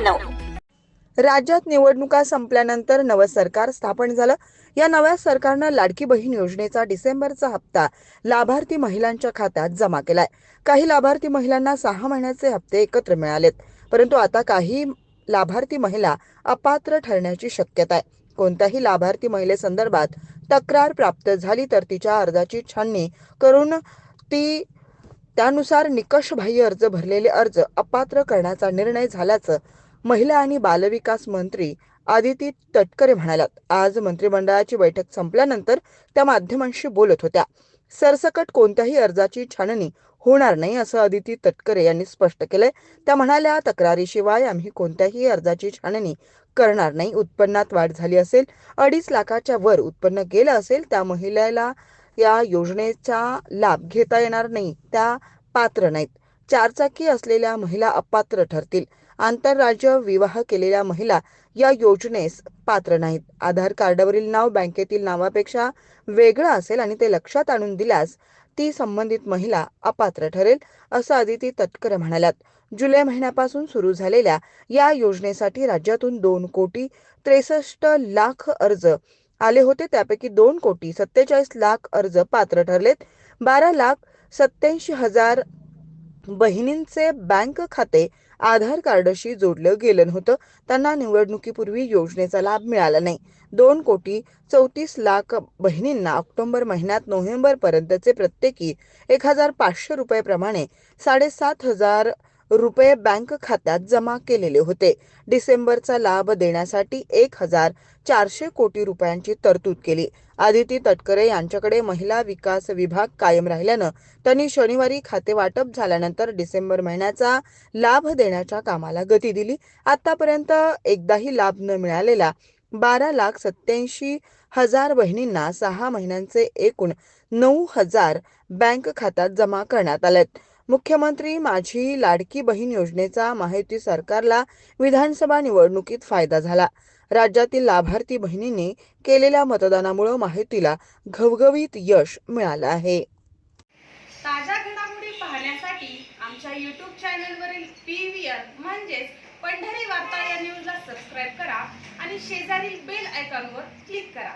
नव्याण्णव राज्यात निवडणुका संपल्यानंतर नवं सरकार स्थापन झालं. या नव्या सरकारनं लाडकी बहीण योजनेचा डिसेंबरचा हप्ता लाभार्थी महिलांच्या खात्यात जमा केलाय. काही लाभार्थी महिलांना सहा महिन्याचे हप्ते एकत्र मिळालेत. परंतु आता काही लाभार्थी महिला अपात्र ठरण्याची शक्यता आहे. कोणत्याही लाभार्थी महिलेसंदर्भात तक्रार प्राप्त झाली तर तिच्या अर्जाची छाननी करून ती त्यानुसार निकषबाह्य अर्ज भरलेले अर्ज अपात्र करण्याचा निर्णय झाल्याचं महिला आणि बालविकास मंत्री आदिती तटकरे म्हणाल्यात. आज मंत्रिमंडळाची बैठक संपल्यानंतर त्या माध्यमांशी बोलत होत्या. सरसकट कोणत्याही अर्जाची छाननी होणार नाही असं आदिती तटकरे यांनी स्पष्ट केलंय. त्या म्हणाल्या तक्रारीशिवाय आम्ही कोणत्याही अर्जाची छाननी करणार नाही. उत्पन्नात वाढ झाली असेल अडीच लाखाच्या वर उत्पन्न गेलं असेल त्या महिलेला या योजनेचा लाभ घेता येणार नाही त्या पात्र नाहीत. चारचाकी असलेल्या महिला अपात्र ठरतील. आंतरराज्य विवाह केलेल्या महिला या योजनेस पात्र नाहीत. आधार कार्डावरील नाव बँकेतील नावापेक्षा वेगळं असेल आणि ते लक्षात आणून दिल्यास ती संबंधित महिला अपात्र ठरेल असं आदिती तटकरे म्हणाल्यात. जुलै महिन्यापासून सुरू झालेल्या या योजनेसाठी राज्यातून दोन कोटी त्रेसष्ट लाख अर्ज आले होते. त्यापैकी दोन कोटी सत्तेचाळीस लाख अर्ज पात्र ठरलेत. बारा लाख सत्याऐंशी हजार बहिणींचे बँक खाते आधार कार्डशी जोडलं गेलं नव्हतं. त्यांना निवडणुकीपूर्वी योजनेचा लाभ मिळाला नाही. दोन कोटी चौतीस लाख बहिणींना ऑक्टोबर महिन्यात नोव्हेंबर पर्यंतचे प्रत्येकी एक हजार पाचशे रुपये प्रमाणे साडेसात हजार रुपये बँक खात्यात जमा केलेले होते. डिसेंबरचा लाभ देण्यासाठी एक हजार चारशे कोटी रुपयांची तरतूद केली. आदिती तटकरे यांच्याकडे महिला विकास विभाग कायम राहिल्यानं त्यांनी शनिवारी खाते वाटप झाल्यानंतर डिसेंबर महिन्याचा लाभ देण्याच्या कामाला गती दिली. आतापर्यंत एकदाही लाभ न मिळालेला बारा लाख सत्याऐंशी हजार बहिणींना सहा महिन्यांचे एकूण नऊ हजार बँक खात्यात जमा करण्यात आलेत. मुख्यमंत्री माझी लाडकी बहीण योजनेचा माहिती सरकारला विधानसभा निवडणुकीत फायदा झाला. राज्यातील लाभार्थी बहिणींनी केलेल्या मतदानामुळे माहितीला घवघवीत यश मिळालं आहे. ताज्या घडामोडी पाहण्यासाठी आमच्या यूट्यूब चॅनलवरील पी व्ही आर म्हणजेच पंढरी वार्ता या न्यूजला सबस्क्राईब करा आणि शेजारील बेल आयकॉनवर क्लिक करा.